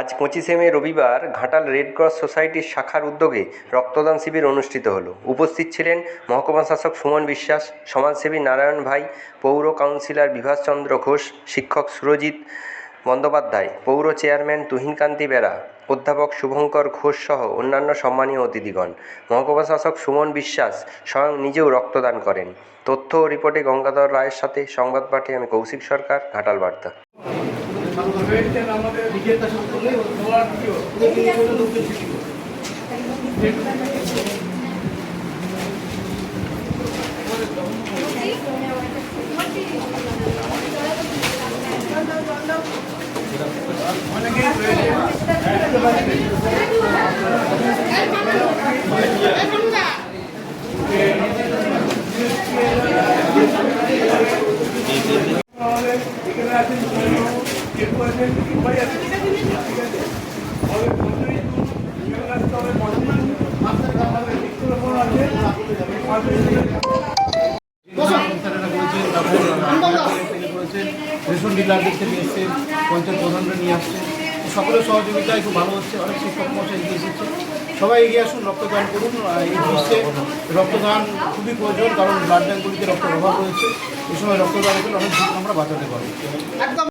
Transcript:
আজ পঁচিশে মে রবিবার ঘাটাল রেড ক্রস সোসাইটির শাখার উদ্যোগে রক্তদান শিবির অনুষ্ঠিত হলো। উপস্থিত ছিলেন মহকুমা শাসক সুমন বিশ্বাস, সমাজসেবী নারায়ণ ভাই, পৌর কাউন্সিলর বিভাসচন্দ্র ঘোষ, শিক্ষক সুরজিৎ বন্দ্যোপাধ্যায়, পৌর চেয়ারম্যান তুহিনকান্তি বেরা, অধ্যাপক শুভঙ্কর ঘোষ সহ অন্যান্য সম্মানীয় অতিথিগণ। মহকুমা শাসক সুমন বিশ্বাস স্বয়ং নিজেও রক্তদান করেন। তথ্য ও রিপোর্টে গঙ্গাধর রায়ের সাথে সংবাদ পাঠে আমি কৌশিক সরকার, ঘাটাল বার্তা। কর্মচারীরা করেছেন তারপরে আধিকারিক থেকে করেছেন রেশন ডিলারদের থেকে এসছেন পঞ্চায়েত প্রধানরা নিয়ে আসছেন তো সকলের সহযোগিতায় খুব ভালো হচ্ছে, অনেক শিক্ষক মশাই এগিয়ে এসেছে। সবাই এগিয়ে আসুন, রক্তদান করুন এই বিশ্বে রক্তদান খুবই প্রয়োজন, কারণ ব্লাড ব্যাঙ্কগুলিতে রক্তের অভাব রয়েছে এই সময় রক্তদান করলে অনেক আমরা বাঁচাতে পারব।